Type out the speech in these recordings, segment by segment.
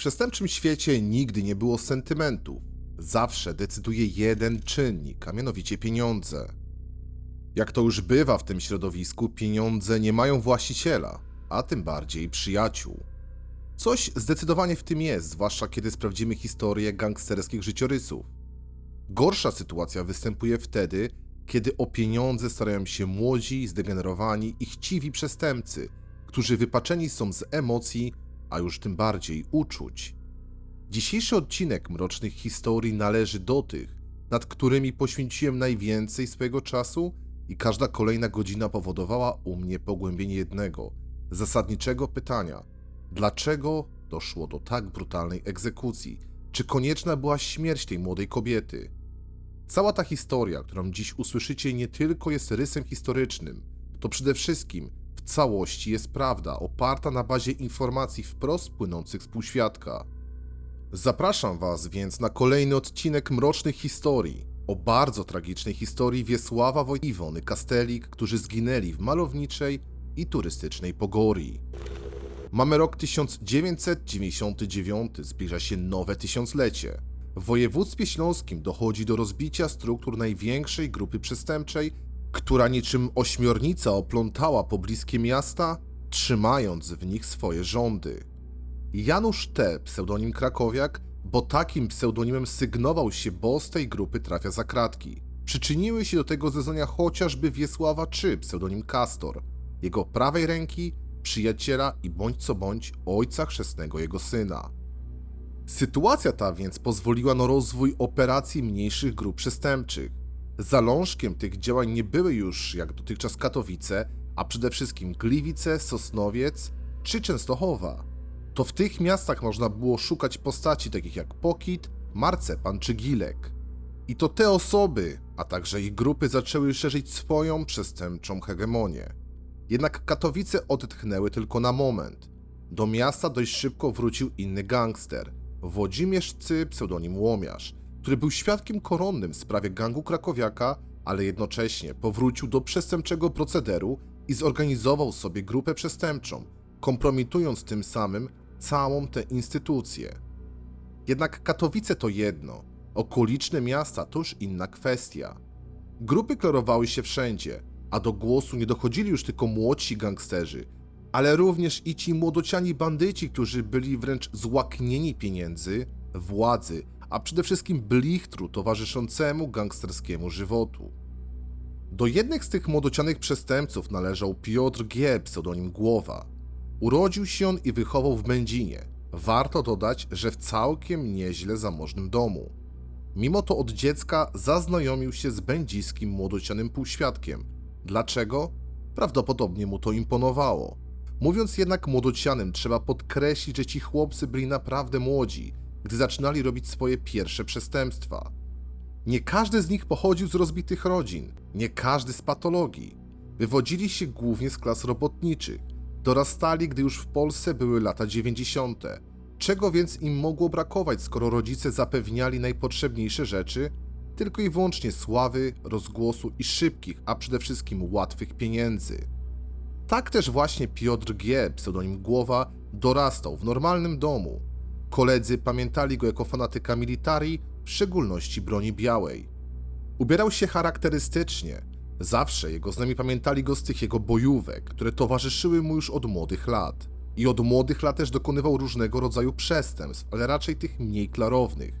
przestępczym świecie nigdy nie było sentymentów. Zawsze decyduje jeden czynnik, a mianowicie pieniądze. Jak to już bywa w tym środowisku, pieniądze nie mają właściciela, a tym bardziej przyjaciół. Coś zdecydowanie w tym jest, zwłaszcza kiedy sprawdzimy historię gangsterskich życiorysów. Gorsza sytuacja występuje wtedy, kiedy o pieniądze starają się młodzi, zdegenerowani i chciwi przestępcy, którzy wypaczeni są z emocji, a już tym bardziej uczuć. Dzisiejszy odcinek Mrocznych Historii należy do tych, nad którymi poświęciłem najwięcej swojego czasu i każda kolejna godzina powodowała u mnie pogłębienie jednego, zasadniczego pytania: dlaczego doszło do tak brutalnej egzekucji? Czy konieczna była śmierć tej młodej kobiety? Cała ta historia, którą dziś usłyszycie, nie tylko jest rysem historycznym, to przede wszystkim w całości jest prawda, oparta na bazie informacji wprost płynących z półświadka. Zapraszam Was więc na kolejny odcinek Mrocznych Historii o bardzo tragicznej historii Wiesława Woj- Kastelik, którzy zginęli w malowniczej i turystycznej Pogorii. Mamy rok 1999, zbliża się nowe tysiąclecie. W województwie śląskim dochodzi do rozbicia struktur największej grupy przestępczej, która niczym ośmiornica oplątała pobliskie miasta, trzymając w nich swoje rządy. Janusz T., pseudonim Krakowiak, bo takim pseudonimem sygnował się boss tej grupy trafia za kratki. Przyczyniły się do tego zeznania chociażby Wiesława czy pseudonim Kastor, jego prawej ręki, przyjaciela i bądź co bądź ojca chrzestnego jego syna. Sytuacja ta więc pozwoliła na rozwój operacji mniejszych grup przestępczych. Zalążkiem tych działań nie były już, jak dotychczas Katowice, a przede wszystkim Gliwice, Sosnowiec czy Częstochowa. To w tych miastach można było szukać postaci takich jak Pokit, Marcepan czy Gilek. I to te osoby, a także ich grupy zaczęły szerzyć swoją przestępczą hegemonię. Jednak Katowice odetchnęły tylko na moment. Do miasta dość szybko wrócił inny gangster, Włodzimierz Cy, pseudonim Łomiarz, który był świadkiem koronnym w sprawie gangu krakowiaka, ale jednocześnie powrócił do przestępczego procederu i zorganizował sobie grupę przestępczą, kompromitując tym samym całą tę instytucję. Jednak Katowice to jedno, okoliczne miasta to już inna kwestia. Grupy klarowały się wszędzie, a do głosu nie dochodzili już tylko młodsi gangsterzy, ale również i ci młodociani bandyci, którzy byli wręcz złaknieni pieniędzy, władzy, a przede wszystkim blichtru towarzyszącemu gangsterskiemu żywotu. Do jednych z tych młodocianych przestępców należał Piotr G., pseudonim Głowa. Urodził się on i wychował w Będzinie. Warto dodać, że w całkiem nieźle zamożnym domu. Mimo to od dziecka zaznajomił się z będziskim młodocianym półświadkiem. Dlaczego? Prawdopodobnie mu to imponowało. Mówiąc jednak młodocianym, trzeba podkreślić, że ci chłopcy byli naprawdę młodzi, gdy zaczynali robić swoje pierwsze przestępstwa. Nie każdy z nich pochodził z rozbitych rodzin, nie każdy z patologii. Wywodzili się głównie z klas robotniczych. Dorastali, gdy już w Polsce były lata 90. Czego więc im mogło brakować, skoro rodzice zapewniali najpotrzebniejsze rzeczy? Tylko i wyłącznie sławy, rozgłosu i szybkich, a przede wszystkim łatwych pieniędzy. Tak też właśnie Piotr G., pseudonim Głowa, dorastał w normalnym domu. Koledzy pamiętali go jako fanatyka militarii, w szczególności broni białej. Ubierał się charakterystycznie. Zawsze jego znajomi pamiętali go z tych jego bojówek, które towarzyszyły mu już od młodych lat. I od młodych lat też dokonywał różnego rodzaju przestępstw, ale raczej tych mniej klarownych.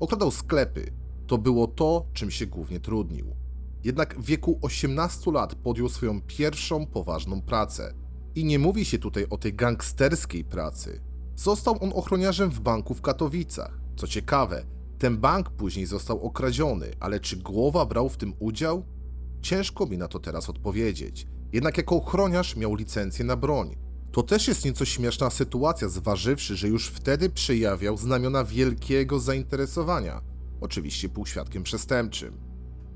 Okradał sklepy. To było to, czym się głównie trudnił. Jednak w wieku 18 lat podjął swoją pierwszą poważną pracę. I nie mówi się tutaj o tej gangsterskiej pracy. Został on ochroniarzem w banku w Katowicach. Co ciekawe, ten bank później został okradziony, ale czy głowa brał w tym udział? Ciężko mi na to teraz odpowiedzieć. Jednak jako ochroniarz miał licencję na broń. To też jest nieco śmieszna sytuacja, zważywszy, że już wtedy przejawiał znamiona wielkiego zainteresowania, oczywiście półświadkiem przestępczym.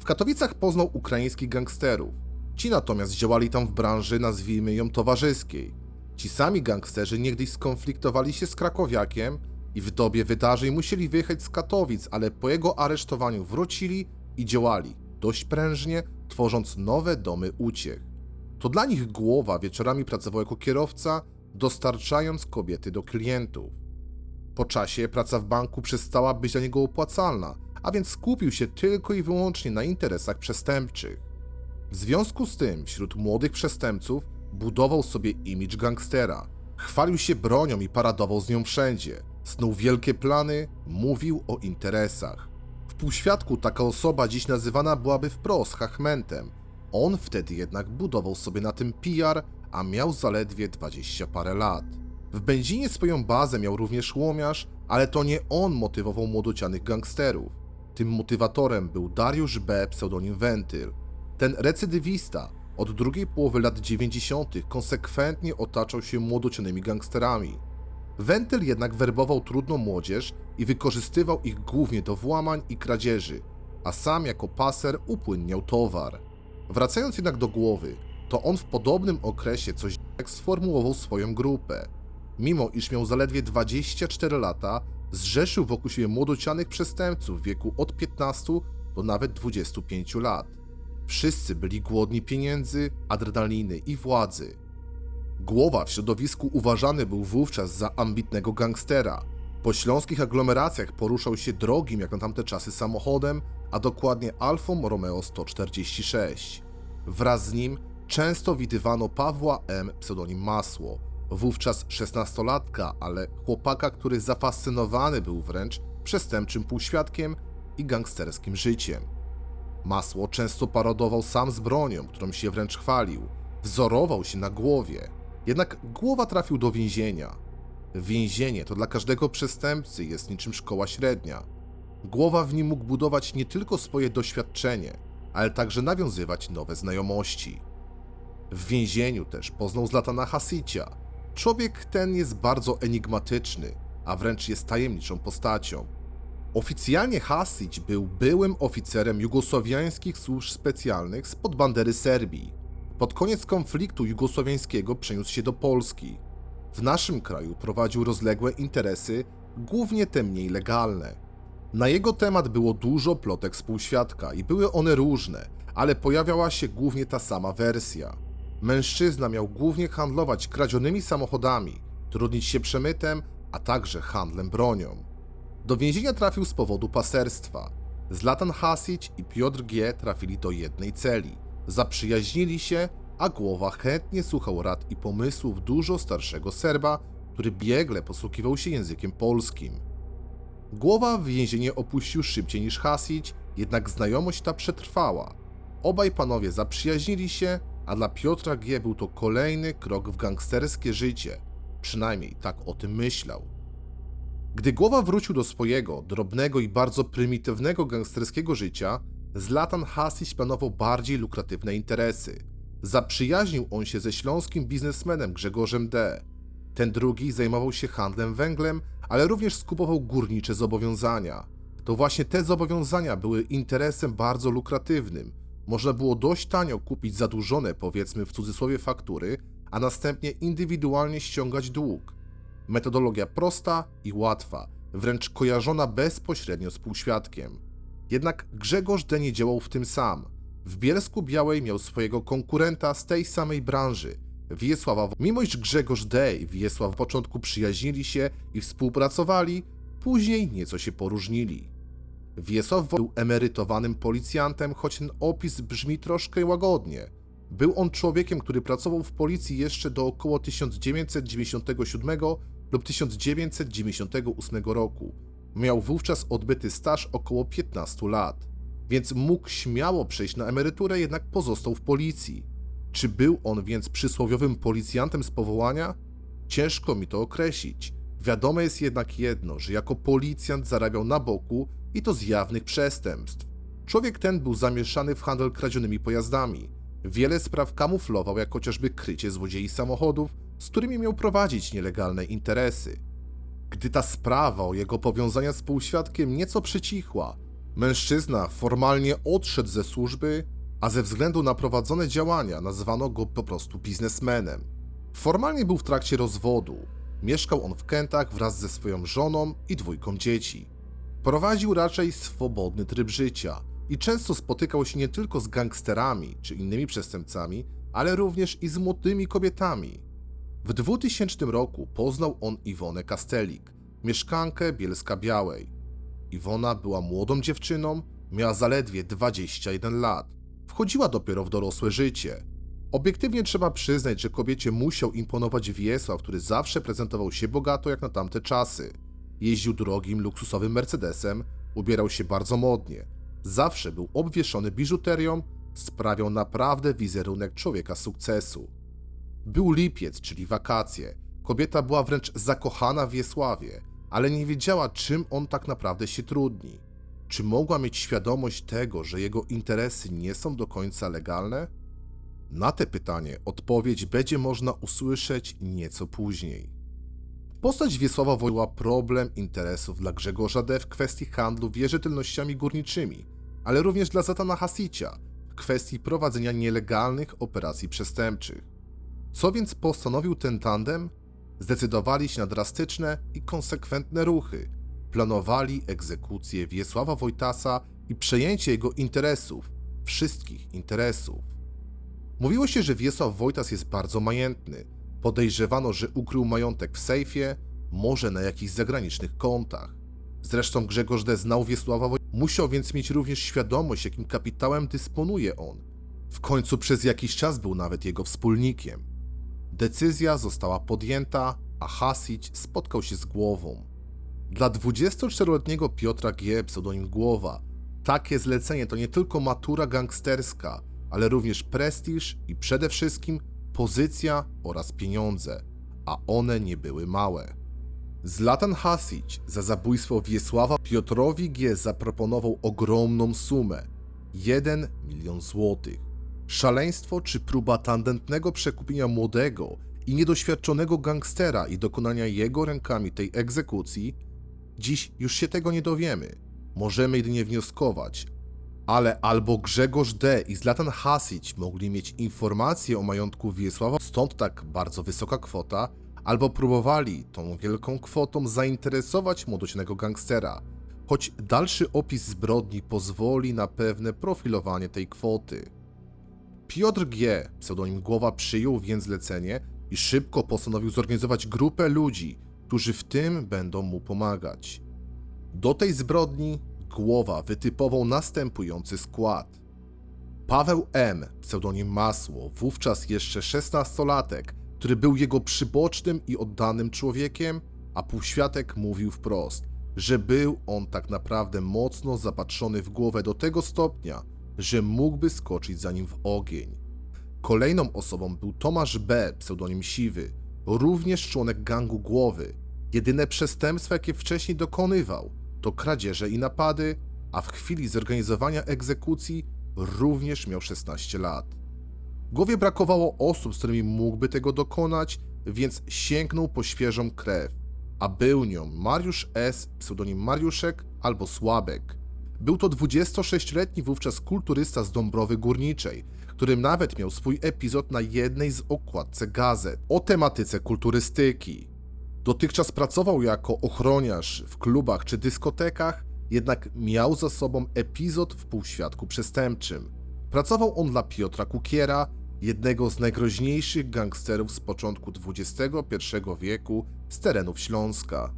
W Katowicach poznał ukraińskich gangsterów. Ci natomiast działali tam w branży, nazwijmy ją towarzyskiej. Ci sami gangsterzy niegdyś skonfliktowali się z Krakowiakiem i w dobie wydarzeń musieli wyjechać z Katowic, ale po jego aresztowaniu wrócili i działali dość prężnie, tworząc nowe domy uciech. To dla nich głowa wieczorami pracował jako kierowca, dostarczając kobiety do klientów. Po czasie praca w banku przestała być dla niego opłacalna, a więc skupił się tylko i wyłącznie na interesach przestępczych. W związku z tym wśród młodych przestępców budował sobie imidż gangstera, chwalił się bronią i paradował z nią wszędzie, snuł wielkie plany, mówił o interesach. W półświadku taka osoba dziś nazywana byłaby wprost hachmentem. On wtedy jednak budował sobie na tym PR, a miał zaledwie 20 parę lat. W Będzinie swoją bazę miał również łomiarz, ale to nie on motywował młodocianych gangsterów. Tym motywatorem był Dariusz B. pseudonim Wentyl. Ten recydywista od drugiej połowy lat 90. konsekwentnie otaczał się młodocianymi gangsterami. Wentyl jednak werbował trudną młodzież i wykorzystywał ich głównie do włamań i kradzieży, a sam jako paser upłynniał towar. Wracając jednak do głowy, to on w podobnym okresie coś jak sformułował swoją grupę. Mimo iż miał zaledwie 24 lata, zrzeszył wokół siebie młodocianych przestępców w wieku od 15 do nawet 25 lat. Wszyscy byli głodni pieniędzy, adrenaliny i władzy. Głowa w środowisku uważany był wówczas za ambitnego gangstera. Po śląskich aglomeracjach poruszał się drogim jak na tamte czasy samochodem, a dokładnie Alfą Romeo 146. Wraz z nim często widywano Pawła M. pseudonim Masło, wówczas szesnastolatka, ale chłopaka, który zafascynowany był wręcz przestępczym półświadkiem i gangsterskim życiem. Masło często parodował sam z bronią, którą się wręcz chwalił. Wzorował się na głowie. Jednak głowa trafił do więzienia. Więzienie to dla każdego przestępcy jest niczym szkoła średnia. Głowa w nim mógł budować nie tylko swoje doświadczenie, ale także nawiązywać nowe znajomości. W więzieniu też poznał Zlatana Hasicia. Człowiek ten jest bardzo enigmatyczny, a wręcz jest tajemniczą postacią. Oficjalnie Hasić był byłym oficerem jugosłowiańskich służb specjalnych spod bandery Serbii. Pod koniec konfliktu jugosłowiańskiego przeniósł się do Polski. W naszym kraju prowadził rozległe interesy, głównie te mniej legalne. Na jego temat było dużo plotek współświadka i były one różne, ale pojawiała się głównie ta sama wersja. Mężczyzna miał głównie handlować kradzionymi samochodami, trudnić się przemytem, a także handlem bronią. Do więzienia trafił z powodu paserstwa. Zlatan Hasić i Piotr G. trafili do jednej celi. Zaprzyjaźnili się, a głowa chętnie słuchał rad i pomysłów dużo starszego Serba, który biegle posługiwał się językiem polskim. Głowa więzienie opuścił szybciej niż Hasić, jednak znajomość ta przetrwała. Obaj panowie zaprzyjaźnili się, a dla Piotra G. był to kolejny krok w gangsterskie życie. Przynajmniej tak o tym myślał. Gdy głowa wrócił do swojego, drobnego i bardzo prymitywnego gangsterskiego życia, Zlatan Hasić planował bardziej lukratywne interesy. Zaprzyjaźnił on się ze śląskim biznesmenem Grzegorzem D. Ten drugi zajmował się handlem węglem, ale również skupował górnicze zobowiązania. To właśnie te zobowiązania były interesem bardzo lukratywnym. Można było dość tanio kupić zadłużone, powiedzmy w cudzysłowie, faktury, a następnie indywidualnie ściągać dług. Metodologia prosta i łatwa, wręcz kojarzona bezpośrednio z półświadkiem. Jednak Grzegorz D. nie działał w tym sam. W Bielsku Białej miał swojego konkurenta z tej samej branży, Wiesława. Mimo iż Grzegorz D. i Wiesław w początku przyjaźnili się i współpracowali, później nieco się poróżnili. Wiesław był emerytowanym policjantem, choć ten opis brzmi troszkę łagodnie. Był on człowiekiem, który pracował w policji jeszcze do około 1997 lub 1998 roku. Miał wówczas odbyty staż około 15 lat, więc mógł śmiało przejść na emeryturę, jednak pozostał w policji. Czy był on więc przysłowiowym policjantem z powołania? Ciężko mi to określić. Wiadome jest jednak jedno, że jako policjant zarabiał na boku i to z jawnych przestępstw. Człowiek ten był zamieszany w handel kradzionymi pojazdami. Wiele spraw kamuflował, jak chociażby krycie złodziei samochodów, z którymi miał prowadzić nielegalne interesy. Gdy ta sprawa o jego powiązania z półświadkiem nieco przycichła, mężczyzna formalnie odszedł ze służby, a ze względu na prowadzone działania nazwano go po prostu biznesmenem. Formalnie był w trakcie rozwodu. Mieszkał on w Kętach wraz ze swoją żoną i dwójką dzieci. Prowadził raczej swobodny tryb życia i często spotykał się nie tylko z gangsterami czy innymi przestępcami, ale również i z młodymi kobietami. W 2000 roku poznał on Iwonę Kastelik. mieszkankę Bielska Białej. Iwona była młodą dziewczyną, miała zaledwie 21 lat. Wchodziła dopiero w dorosłe życie. Obiektywnie trzeba przyznać, że kobiecie musiał imponować Wiesław, który zawsze prezentował się bogato jak na tamte czasy. Jeździł drogim, luksusowym Mercedesem, ubierał się bardzo modnie. Zawsze był obwieszony biżuterią, sprawiał naprawdę wizerunek człowieka sukcesu. Był lipiec, czyli wakacje. Kobieta była wręcz zakochana w Wiesławie, ale nie wiedziała, czym on tak naprawdę się trudni. Czy mogła mieć świadomość tego, że jego interesy nie są do końca legalne? Na te pytanie odpowiedź będzie można usłyszeć nieco później. Postać Wiesława była problem interesów dla Grzegorza D. w kwestii handlu wierzytelnościami górniczymi, ale również dla Zatana Hasicia w kwestii prowadzenia nielegalnych operacji przestępczych. Co więc postanowił ten tandem? Zdecydowali się na drastyczne i konsekwentne ruchy. Planowali egzekucję Wiesława Wojtasa i przejęcie jego interesów, wszystkich interesów. Mówiło się, że Wiesław Wojtas jest bardzo majętny. Podejrzewano, że ukrył majątek w sejfie, może na jakichś zagranicznych kontach. Zresztą Grzegorz D. znał Wiesława musiał więc mieć również świadomość, jakim kapitałem dysponuje on. W końcu przez jakiś czas był nawet jego wspólnikiem. Decyzja została podjęta, a Hasić spotkał się z głową. Dla 24-letniego Piotra G., pseudonim Głowa, takie zlecenie to nie tylko matura gangsterska, ale również prestiż i przede wszystkim pozycja oraz pieniądze, a one nie były małe. Zlatan Hasić za zabójstwo Wiesława Piotrowi G. zaproponował ogromną sumę 1 milion złotych. Szaleństwo czy próba tandetnego przekupienia młodego i niedoświadczonego gangstera i dokonania jego rękami tej egzekucji? Dziś już się tego nie dowiemy. Możemy jedynie wnioskować, ale albo Grzegorz D. i Zlatan Hasić mogli mieć informacje o majątku Wiesława, stąd tak bardzo wysoka kwota, albo próbowali tą wielką kwotą zainteresować młodocianego gangstera, choć dalszy opis zbrodni pozwoli na pewne profilowanie tej kwoty. Piotr G., pseudonim Głowa, przyjął więc zlecenie i szybko postanowił zorganizować grupę ludzi, którzy w tym będą mu pomagać. Do tej zbrodni Głowa wytypował następujący skład. Paweł M., pseudonim Masło, wówczas jeszcze szesnastolatek, który był jego przybocznym i oddanym człowiekiem, a półświatek mówił wprost, że był on tak naprawdę mocno zapatrzony w głowę do tego stopnia, że mógłby skoczyć za nim w ogień. Kolejną osobą był Tomasz B., pseudonim Siwy, również członek gangu Głowy. Jedyne przestępstwa, jakie wcześniej dokonywał, to kradzieże i napady, a w chwili zorganizowania egzekucji również miał 16 lat. Głowie brakowało osób, z którymi mógłby tego dokonać, więc sięgnął po świeżą krew, a był nią Mariusz S., pseudonim Mariuszek albo Słabek. Był to 26-letni wówczas kulturysta z Dąbrowy Górniczej, który nawet miał swój epizod na jednej z okładce gazet o tematyce kulturystyki. Dotychczas pracował jako ochroniarz w klubach czy dyskotekach, jednak miał za sobą epizod w półświadku przestępczym. Pracował on dla Piotra Kukiera, jednego z najgroźniejszych gangsterów z początku XXI wieku z terenów Śląska.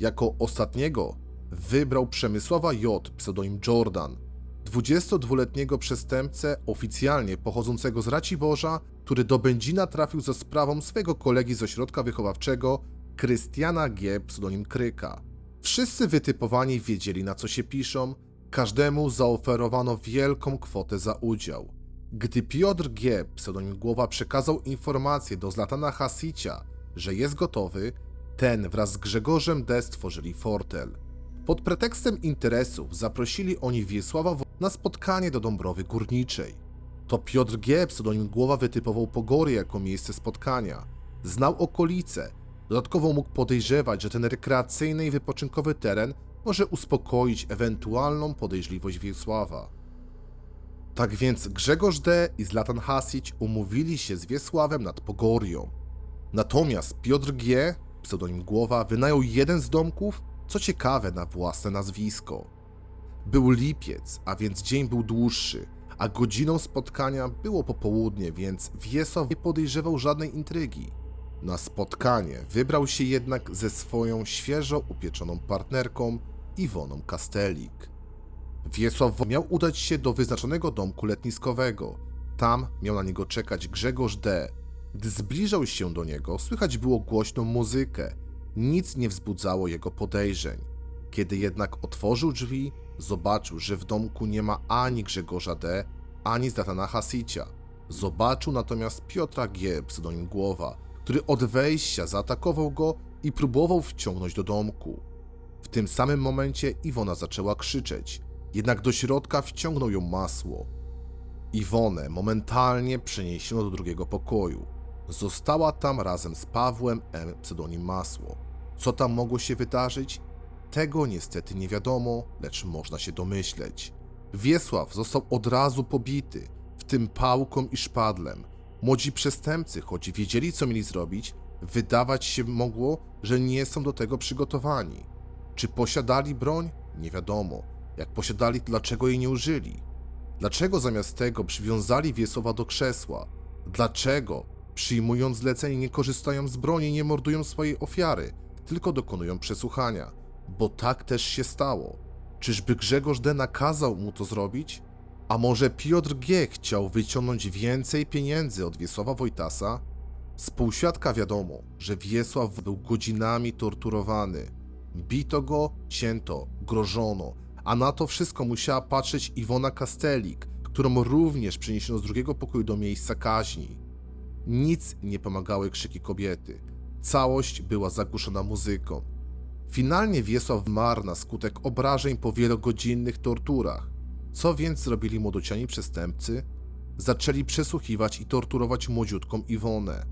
Jako ostatniego wybrał Przemysława J., pseudonim Jordan, 22-letniego przestępcę oficjalnie pochodzącego z Raciborza, który do Będzina trafił za sprawą swego kolegi z ośrodka wychowawczego Krystiana G., pseudonim Kryka. Wszyscy wytypowani wiedzieli na co się piszą, każdemu zaoferowano wielką kwotę za udział. Gdy Piotr G., pseudonim Głowa, przekazał informację do Zlatana Hasicia, że jest gotowy, ten wraz z Grzegorzem D. stworzyli fortel. Pod pretekstem interesów zaprosili oni Wiesława na spotkanie do Dąbrowy Górniczej. To Piotr G., pseudonim Głowa, wytypował Pogory jako miejsce spotkania. Znał okolice, dodatkowo mógł podejrzewać, że ten rekreacyjny i wypoczynkowy teren może uspokoić ewentualną podejrzliwość Wiesława. Tak więc Grzegorz D. i Zlatan Hasić umówili się z Wiesławem nad Pogorią. Natomiast Piotr G., pseudonim Głowa, wynajął jeden z domków, co ciekawe na własne nazwisko. Był lipiec, a więc dzień był dłuższy, a godziną spotkania było popołudnie, więc Wiesław nie podejrzewał żadnej intrygi. Na spotkanie wybrał się jednak ze swoją świeżo upieczoną partnerką Iwoną Kastelik. Wiesław miał udać się do wyznaczonego domku letniskowego. Tam miał na niego czekać Grzegorz D. Gdy zbliżał się do niego, słychać było głośną muzykę. Nic nie wzbudzało jego podejrzeń. Kiedy jednak otworzył drzwi, zobaczył, że w domku nie ma ani Grzegorza D., ani Zlatana Hasicia. Zobaczył natomiast Piotra G., pseudonim Głowa, który od wejścia zaatakował go i próbował wciągnąć do domku. W tym samym momencie Iwona zaczęła krzyczeć, jednak do środka wciągnął ją masło. Iwonę momentalnie przeniesiono do drugiego pokoju. Została tam razem z Pawłem M. pseudonim Masło. Co tam mogło się wydarzyć? Tego niestety nie wiadomo, lecz można się domyśleć. Wiesław został od razu pobity, w tym pałką i szpadlem. Młodzi przestępcy, choć wiedzieli co mieli zrobić, wydawać się mogło, że nie są do tego przygotowani. Czy posiadali broń? Nie wiadomo. Jak posiadali, dlaczego jej nie użyli? Dlaczego zamiast tego przywiązali Wiesława do krzesła? Dlaczego, przyjmując zlecenie, nie korzystają z broni i nie mordują swojej ofiary, tylko dokonują przesłuchania? Bo tak też się stało. Czyżby Grzegorz D. nakazał mu to zrobić? A może Piotr G. chciał wyciągnąć więcej pieniędzy od Wiesława Wojtasa? Z półświadka wiadomo, że Wiesław był godzinami torturowany. Bito go, cięto, grożono, a na to wszystko musiała patrzeć Iwona Kastelik, którą również przeniesiono z drugiego pokoju do miejsca kaźni. Nic nie pomagały krzyki kobiety. Całość była zagłuszona muzyką. Finalnie Wiesław marł na skutek obrażeń po wielogodzinnych torturach. Co więc zrobili młodociani przestępcy? Zaczęli przesłuchiwać i torturować młodziutką Iwonę.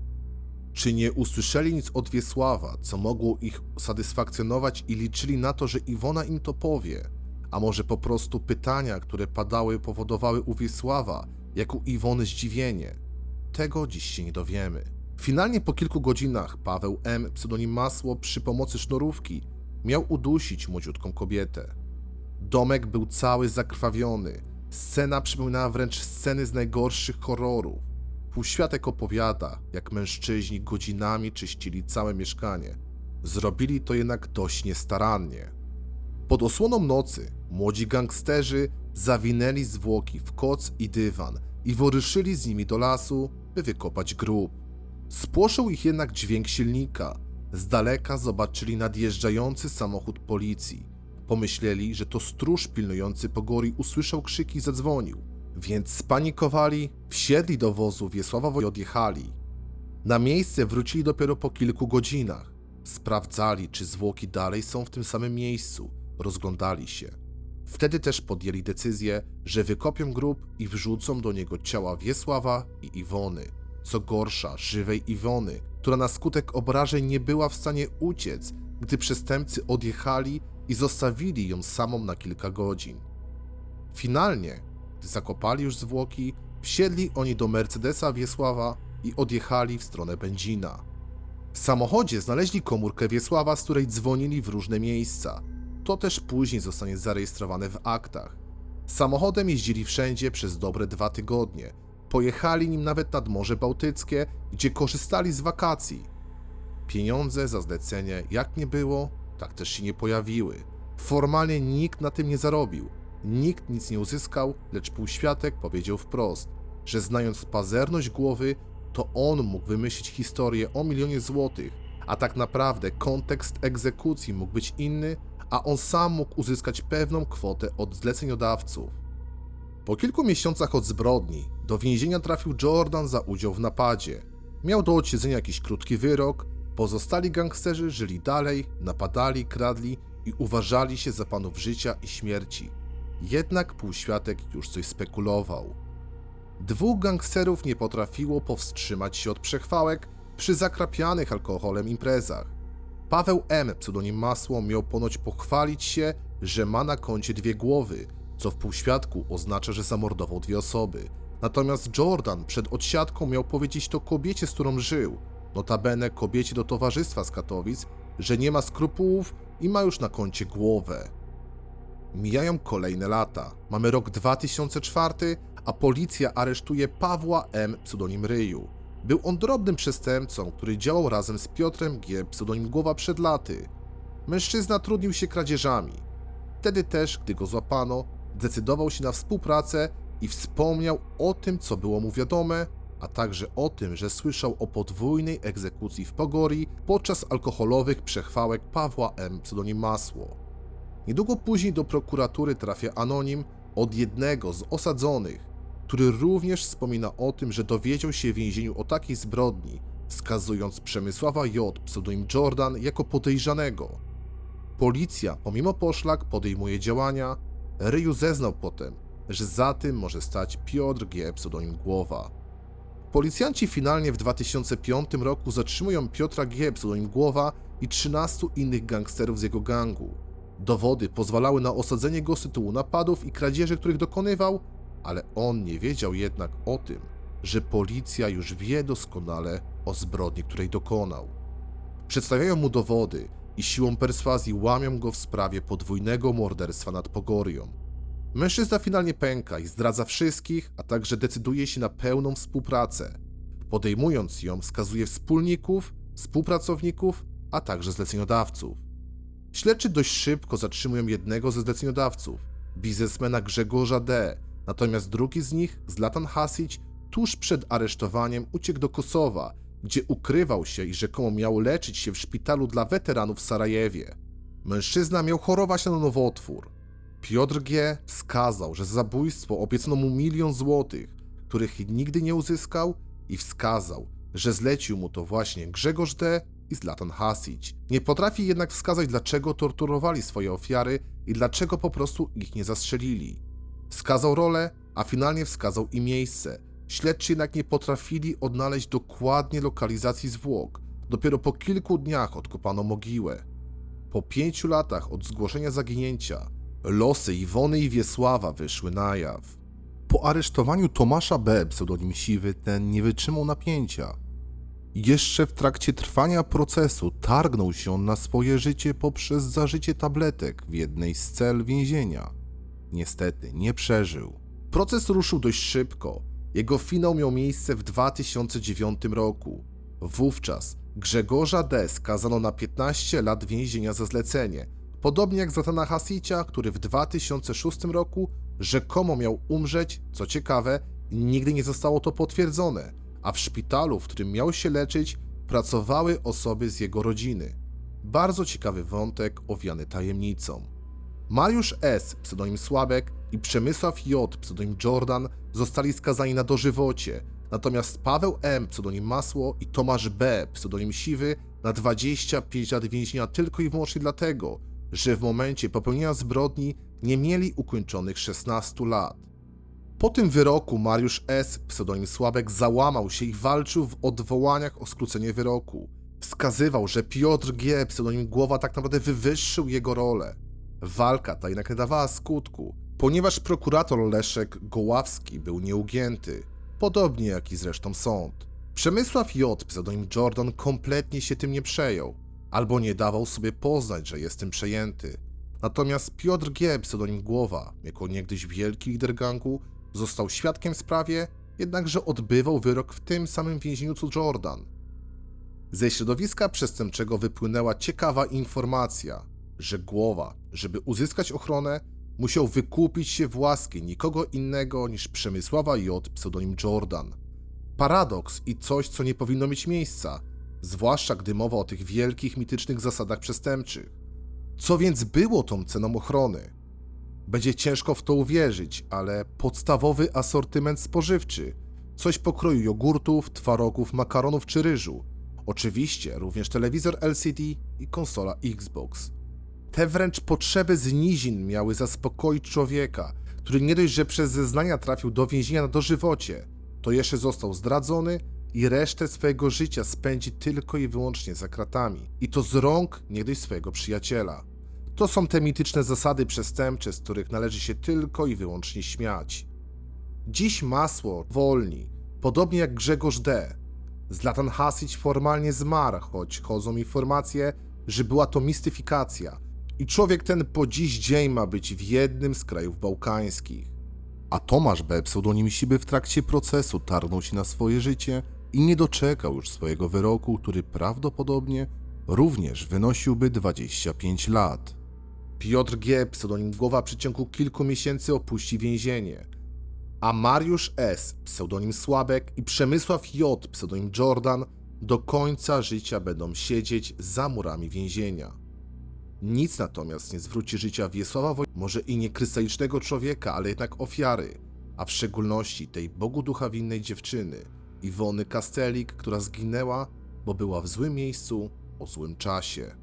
Czy nie usłyszeli nic od Wiesława, co mogło ich satysfakcjonować i liczyli na to, że Iwona im to powie? A może po prostu pytania, które padały, powodowały u Wiesława, jak u Iwony zdziwienie? Tego dziś się nie dowiemy. Finalnie po kilku godzinach Paweł M., pseudonim Masło, przy pomocy sznurówki miał udusić młodziutką kobietę. Domek był cały zakrwawiony. Scena przypominała wręcz sceny z najgorszych horrorów. Półświatek opowiada, jak mężczyźni godzinami czyścili całe mieszkanie. Zrobili to jednak dość niestarannie. Pod osłoną nocy młodzi gangsterzy zawinęli zwłoki w koc i dywan i wyruszyli z nimi do lasu, by wykopać grób. Spłoszył ich jednak dźwięk silnika. Z daleka zobaczyli nadjeżdżający samochód policji. Pomyśleli, że to stróż pilnujący pogori usłyszał krzyki i zadzwonił, więc spanikowali, wsiedli do wozu Wiesława i odjechali. Na miejsce wrócili dopiero po kilku godzinach. Sprawdzali, czy zwłoki dalej są w tym samym miejscu, rozglądali się. Wtedy też podjęli decyzję, że wykopią grób i wrzucą do niego ciała Wiesława i Iwony. Co gorsza, żywej Iwony, która na skutek obrażeń nie była w stanie uciec, gdy przestępcy odjechali i zostawili ją samą na kilka godzin. Finalnie, gdy zakopali już zwłoki, wsiedli oni do Mercedesa Wiesława i odjechali w stronę Będzina. W samochodzie znaleźli komórkę Wiesława, z której dzwonili w różne miejsca. To też później zostanie zarejestrowane w aktach. Samochodem jeździli wszędzie przez dobre dwa tygodnie. Pojechali nim nawet nad Morze Bałtyckie, gdzie korzystali z wakacji. Pieniądze za zlecenie jak nie było, tak też się nie pojawiły. Formalnie nikt na tym nie zarobił. Nikt nic nie uzyskał, lecz półświatek powiedział wprost, że znając pazerność głowy, to on mógł wymyślić historię o milionie złotych, a tak naprawdę kontekst egzekucji mógł być inny, a on sam mógł uzyskać pewną kwotę od zleceniodawców. Po kilku miesiącach od zbrodni do więzienia trafił Jordan za udział w napadzie. Miał do odsiedzenia jakiś krótki wyrok, pozostali gangsterzy żyli dalej, napadali, kradli i uważali się za panów życia i śmierci. Jednak półświatek już coś spekulował. Dwóch gangsterów nie potrafiło powstrzymać się od przechwałek przy zakrapianych alkoholem imprezach. Paweł M., pseudonim Masło, miał ponoć pochwalić się, że ma na koncie dwie głowy, co w półświadku oznacza, że zamordował dwie osoby. Natomiast Jordan przed odsiadką miał powiedzieć to kobiecie, z którą żył, notabene kobiecie do towarzystwa z Katowic, że nie ma skrupułów i ma już na koncie głowę. Mijają kolejne lata. Mamy rok 2004, a policja aresztuje Pawła M. pseudonim Ryju. Był on drobnym przestępcą, który działał razem z Piotrem G. pseudonim Głowa przed laty. Mężczyzna trudnił się kradzieżami. Wtedy też, gdy go złapano, decydował się na współpracę i wspomniał o tym, co było mu wiadome, a także o tym, że słyszał o podwójnej egzekucji w Pogorii podczas alkoholowych przechwałek Pawła M. pseudonim Masło. Niedługo później do prokuratury trafia anonim od jednego z osadzonych, który również wspomina o tym, że dowiedział się w więzieniu o takiej zbrodni, wskazując Przemysława J. pseudonim Jordan jako podejrzanego. Policja, pomimo poszlak, podejmuje działania. Ryju zeznał potem, że za tym może stać Piotr G. pseudonim Głowa. Policjanci finalnie w 2005 roku zatrzymują Piotra G. pseudonim Głowa i 13 innych gangsterów z jego gangu. Dowody pozwalały na osadzenie go z tytułu napadów i kradzieży, których dokonywał, ale on nie wiedział jednak o tym, że policja już wie doskonale o zbrodni, której dokonał. Przedstawiają mu dowody i siłą perswazji łamią go w sprawie podwójnego morderstwa nad Pogorią. Mężczyzna finalnie pęka i zdradza wszystkich, a także decyduje się na pełną współpracę. Podejmując ją, wskazuje wspólników, współpracowników, a także zleceniodawców. Śledczy dość szybko zatrzymują jednego ze zleceniodawców, biznesmena Grzegorza D., natomiast drugi z nich, Zlatan Hasić, tuż przed aresztowaniem uciekł do Kosowa, gdzie ukrywał się i rzekomo miał leczyć się w szpitalu dla weteranów w Sarajewie. Mężczyzna miał chorować na nowotwór. Piotr G. wskazał, że za zabójstwo obiecano mu milion złotych, których nigdy nie uzyskał i wskazał, że zlecił mu to właśnie Grzegorz D. i Zlatan Hasić. Nie potrafi jednak wskazać, dlaczego torturowali swoje ofiary i dlaczego po prostu ich nie zastrzelili. Wskazał rolę, a finalnie wskazał i miejsce. Śledczy jednak nie potrafili odnaleźć dokładnie lokalizacji zwłok. Dopiero po kilku dniach odkopano mogiłę. Po pięciu latach od zgłoszenia zaginięcia, losy Iwony i Wiesława wyszły na jaw. Po aresztowaniu Tomasza B., pseudonim Siwy, ten nie wytrzymał napięcia. Jeszcze w trakcie trwania procesu targnął się na swoje życie poprzez zażycie tabletek w jednej z cel więzienia. Niestety nie przeżył. Proces ruszył dość szybko. Jego finał miał miejsce w 2009 roku. Wówczas Grzegorza D. skazano na 15 lat więzienia za zlecenie, podobnie jak Zatana Hasicia, który w 2006 roku rzekomo miał umrzeć, co ciekawe, nigdy nie zostało to potwierdzone, a w szpitalu, w którym miał się leczyć, pracowały osoby z jego rodziny. Bardzo ciekawy wątek owiany tajemnicą. Mariusz S., pseudonim Słabek i Przemysław J., pseudonim Jordan zostali skazani na dożywocie, natomiast Paweł M., pseudonim Masło i Tomasz B., pseudonim Siwy na 25 lat więzienia tylko i wyłącznie dlatego, że w momencie popełnienia zbrodni nie mieli ukończonych 16 lat. Po tym wyroku Mariusz S., pseudonim Słabek, załamał się i walczył w odwołaniach o skrócenie wyroku. Wskazywał, że Piotr G., pseudonim Głowa, tak naprawdę wywyższył jego rolę. Walka ta jednak nie dawała skutku, ponieważ prokurator Leszek Goławski był nieugięty, podobnie jak i zresztą sąd. Przemysław J., pseudonim Jordan, kompletnie się tym nie przejął, albo nie dawał sobie poznać, że jest tym przejęty. Natomiast Piotr G., pseudonim Głowa, jako niegdyś wielki lider gangu, został świadkiem sprawie, jednakże odbywał wyrok w tym samym więzieniu co Jordan. Ze środowiska przestępczego wypłynęła ciekawa informacja, że Głowa, żeby uzyskać ochronę, musiał wykupić się w łaskę nikogo innego niż Przemysława J. pseudonim Jordan. Paradoks i coś, co nie powinno mieć miejsca, zwłaszcza gdy mowa o tych wielkich, mitycznych zasadach przestępczych. Co więc było tą ceną ochrony? Będzie ciężko w to uwierzyć, ale podstawowy asortyment spożywczy, coś pokroju jogurtów, twarogów, makaronów czy ryżu. Oczywiście również telewizor LCD i konsola Xbox. Te wręcz potrzeby z nizin miały zaspokoić człowieka, który nie dość, że przez zeznania trafił do więzienia na dożywocie, to jeszcze został zdradzony i resztę swojego życia spędzi tylko i wyłącznie za kratami. I to z rąk niegdyś swojego przyjaciela. To są te mityczne zasady przestępcze, z których należy się tylko i wyłącznie śmiać. Dziś masło wolni, podobnie jak Grzegorz D. Zlatan Hasić formalnie zmarł, choć chodzą informacje, że była to mistyfikacja i człowiek ten po dziś dzień ma być w jednym z krajów bałkańskich. A Tomasz B., pseudonim Siby, w trakcie procesu targnął się na swoje życie i nie doczekał już swojego wyroku, który prawdopodobnie również wynosiłby 25 lat. Piotr G., pseudonim Głowa, w przeciągu kilku miesięcy opuści więzienie, a Mariusz S., pseudonim Słabek i Przemysław J., pseudonim Jordan, do końca życia będą siedzieć za murami więzienia. Nic natomiast nie zwróci życia Wiesława Woj... może i nie krystalicznego człowieka, ale jednak ofiary, a w szczególności tej Bogu ducha winnej dziewczyny, Iwony Kastelik, która zginęła, bo była w złym miejscu o złym czasie.